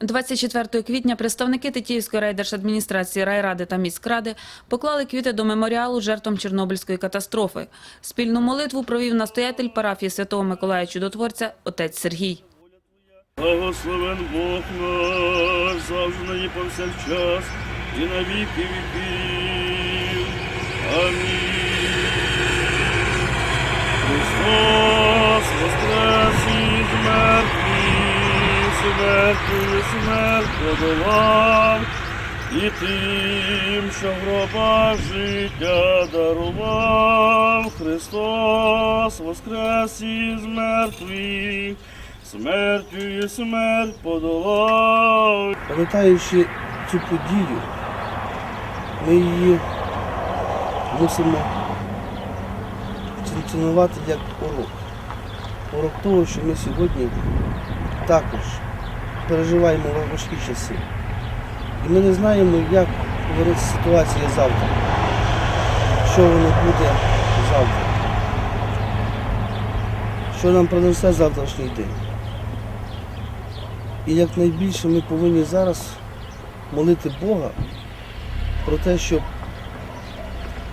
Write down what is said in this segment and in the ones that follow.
24 квітня представники Тетіївської райдержадміністрації, райради та міськради поклали квіти до меморіалу жертвам Чорнобильської катастрофи. Спільну молитву провів настоятель парафії Святого Миколая Чудотворця отець Сергій. Благословен Бог наш, завжди повсякчас, і на віки. Амінь. Смертю смерть подолав, і тим, що в гробах життя дарував. Христос воскрес із мертвих, смертю і смерть подолав. Пам'ятаючи цю подію, ми її мусимо функціонувати як урок. Урок того, що ми сьогодні також переживаємо важкі часи. І ми не знаємо, як повернеться ситуація завтра, що воно буде завтра, що нам принесе завтрашній день. І якнайбільше ми повинні зараз молити Бога про те, щоб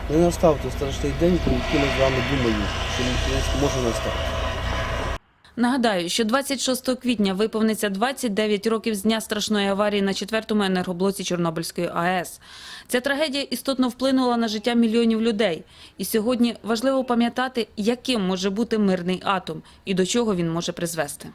не настав той страшний день, про який ми з вами думаємо, що він може настати. Нагадаю, що 26 квітня виповниться 29 років з дня страшної аварії на четвертому енергоблоці Чорнобильської АЕС. Ця трагедія істотно вплинула на життя мільйонів людей. І сьогодні важливо пам'ятати, яким може бути мирний атом і до чого він може призвести.